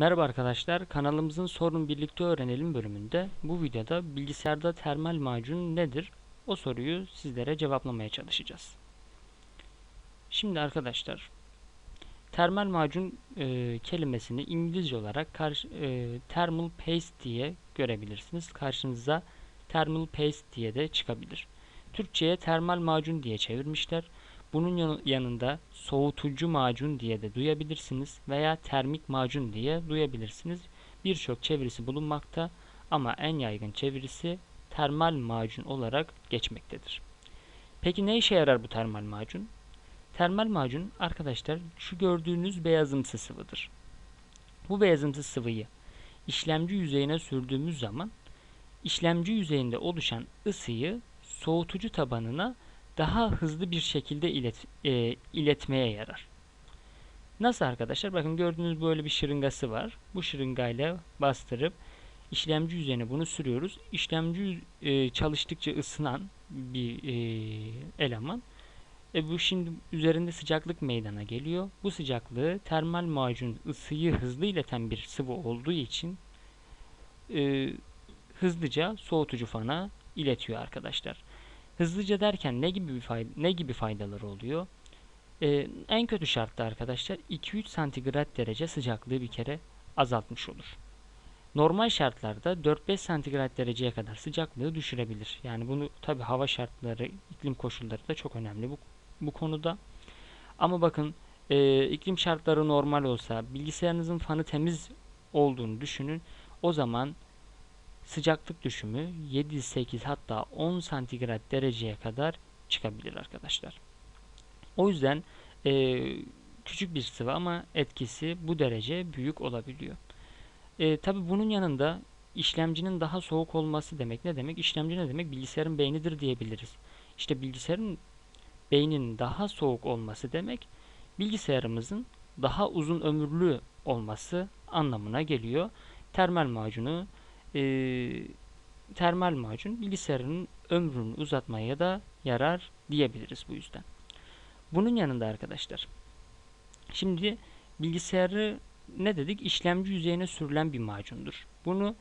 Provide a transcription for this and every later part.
Merhaba arkadaşlar, kanalımızın Sorun Birlikte Öğrenelim bölümünde bu videoda bilgisayarda termal macun nedir? O soruyu sizlere cevaplamaya çalışacağız. Şimdi arkadaşlar, termal macun e, kelimesini İngilizce olarak karşı, e, thermal paste diye görebilirsiniz. Karşınıza thermal paste diye de çıkabilir. Türkçe'ye termal macun diye çevirmişler. Bunun yan- yanında soğutucu macun diye de duyabilirsiniz veya termik macun diye duyabilirsiniz. Birçok çevirisi bulunmakta ama en yaygın çevirisi termal macun olarak geçmektedir. Peki ne işe yarar bu termal macun? Termal macun arkadaşlar şu gördüğünüz beyazımsı sıvıdır. Bu beyazımsı sıvıyı işlemci yüzeyine sürdüğümüz zaman işlemci yüzeyinde oluşan ısıyı soğutucu tabanına daha hızlı bir şekilde ilet, e, iletmeye yarar. Nasıl arkadaşlar? Bakın gördüğünüz böyle bir şırıngası var. Bu şırıngayla bastırıp işlemci yüzeyine bunu sürüyoruz. İşlemci e, çalıştıkça ısınan bir e, eleman. E, bu şimdi üzerinde sıcaklık meydana geliyor. Bu sıcaklığı termal macun ısıyı hızlı ileten bir sıvı olduğu için e, hızlıca soğutucu fana iletiyor arkadaşlar. Hızlıca derken ne gibi bir fayda, ne gibi faydaları oluyor? Ee, en kötü şartta arkadaşlar 2-3 santigrat derece sıcaklığı bir kere azaltmış olur. Normal şartlarda 4-5 santigrat dereceye kadar sıcaklığı düşürebilir. Yani bunu tabi hava şartları, iklim koşulları da çok önemli bu, bu konuda. Ama bakın e, iklim şartları normal olsa, bilgisayarınızın fanı temiz olduğunu düşünün. O zaman sıcaklık düşümü 7, 8 hatta 10 santigrat dereceye kadar çıkabilir arkadaşlar. O yüzden e, küçük bir sıvı ama etkisi bu derece büyük olabiliyor. E, Tabi bunun yanında işlemcinin daha soğuk olması demek ne demek? İşlemci ne demek? Bilgisayarın beynidir diyebiliriz. İşte bilgisayarın beyninin daha soğuk olması demek bilgisayarımızın daha uzun ömürlü olması anlamına geliyor. Termal macunu e, termal macun bilgisayarın ömrünü uzatmaya da yarar diyebiliriz bu yüzden. Bunun yanında arkadaşlar şimdi bilgisayarı ne dedik? İşlemci yüzeyine sürülen bir macundur. Bunu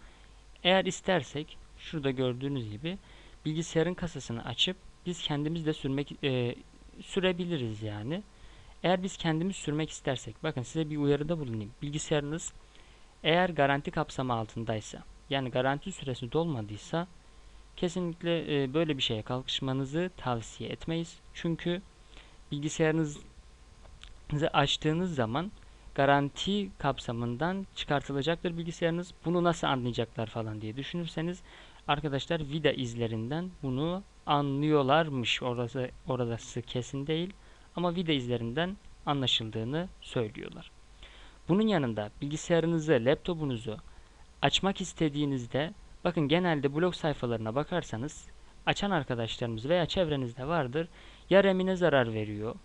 eğer istersek şurada gördüğünüz gibi bilgisayarın kasasını açıp biz kendimiz de sürmek e, sürebiliriz yani. Eğer biz kendimiz sürmek istersek bakın size bir uyarıda bulunayım. Bilgisayarınız eğer garanti kapsamı altındaysa yani garanti süresi dolmadıysa kesinlikle e, böyle bir şeye kalkışmanızı tavsiye etmeyiz. Çünkü bilgisayarınızı açtığınız zaman garanti kapsamından çıkartılacaktır bilgisayarınız. Bunu nasıl anlayacaklar falan diye düşünürseniz arkadaşlar vida izlerinden bunu anlıyorlarmış. Orası orası kesin değil ama vida izlerinden anlaşıldığını söylüyorlar. Bunun yanında bilgisayarınızı, laptopunuzu açmak istediğinizde bakın genelde blog sayfalarına bakarsanız açan arkadaşlarımız veya çevrenizde vardır. Ya RAM'ine zarar veriyor.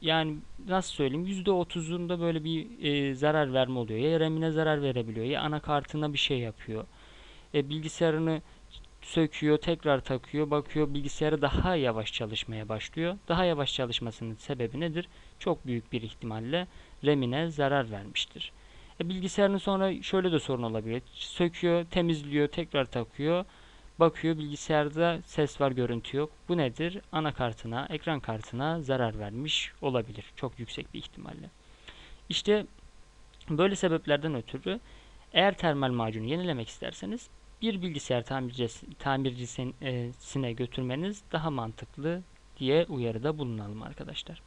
Yani nasıl söyleyeyim %30'unda böyle bir e, zarar verme oluyor. Ya RAM'ine zarar verebiliyor ya anakartına bir şey yapıyor. E, bilgisayarını söküyor, tekrar takıyor, bakıyor bilgisayarı daha yavaş çalışmaya başlıyor. Daha yavaş çalışmasının sebebi nedir? Çok büyük bir ihtimalle RAM'ine zarar vermiştir. E, bilgisayarın sonra şöyle de sorun olabilir. Söküyor, temizliyor, tekrar takıyor. Bakıyor bilgisayarda ses var, görüntü yok. Bu nedir? Anakartına, ekran kartına zarar vermiş olabilir. Çok yüksek bir ihtimalle. İşte böyle sebeplerden ötürü eğer termal macunu yenilemek isterseniz bir bilgisayar tamircisi, tamircisine götürmeniz daha mantıklı diye uyarıda bulunalım arkadaşlar.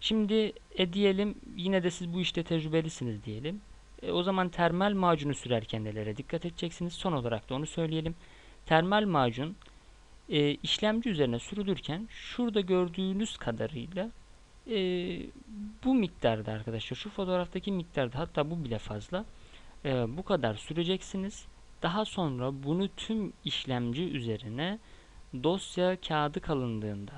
Şimdi e diyelim yine de siz bu işte tecrübelisiniz diyelim. E, o zaman termal macunu sürerken nelere dikkat edeceksiniz? Son olarak da onu söyleyelim. Termal macun e, işlemci üzerine sürülürken şurada gördüğünüz kadarıyla e, bu miktarda arkadaşlar şu fotoğraftaki miktarda hatta bu bile fazla e, bu kadar süreceksiniz. Daha sonra bunu tüm işlemci üzerine dosya kağıdı kalınlığında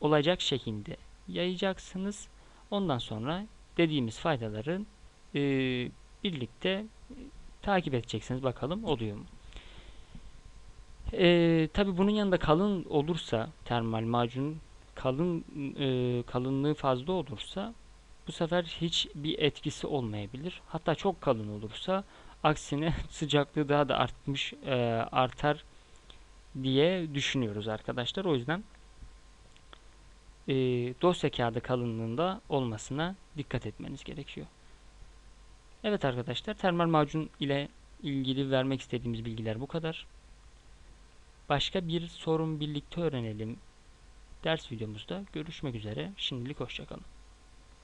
olacak şekilde yayacaksınız. Ondan sonra dediğimiz faydaların e, birlikte e, takip edeceksiniz. Bakalım oluyor mu? E, Tabi bunun yanında kalın olursa termal macun kalın e, kalınlığı fazla olursa bu sefer hiç bir etkisi olmayabilir. Hatta çok kalın olursa aksine sıcaklığı daha da artmış e, artar diye düşünüyoruz arkadaşlar. O yüzden e, dosya kağıdı kalınlığında olmasına dikkat etmeniz gerekiyor. Evet arkadaşlar termal macun ile ilgili vermek istediğimiz bilgiler bu kadar. Başka bir sorun birlikte öğrenelim ders videomuzda görüşmek üzere. Şimdilik hoşçakalın.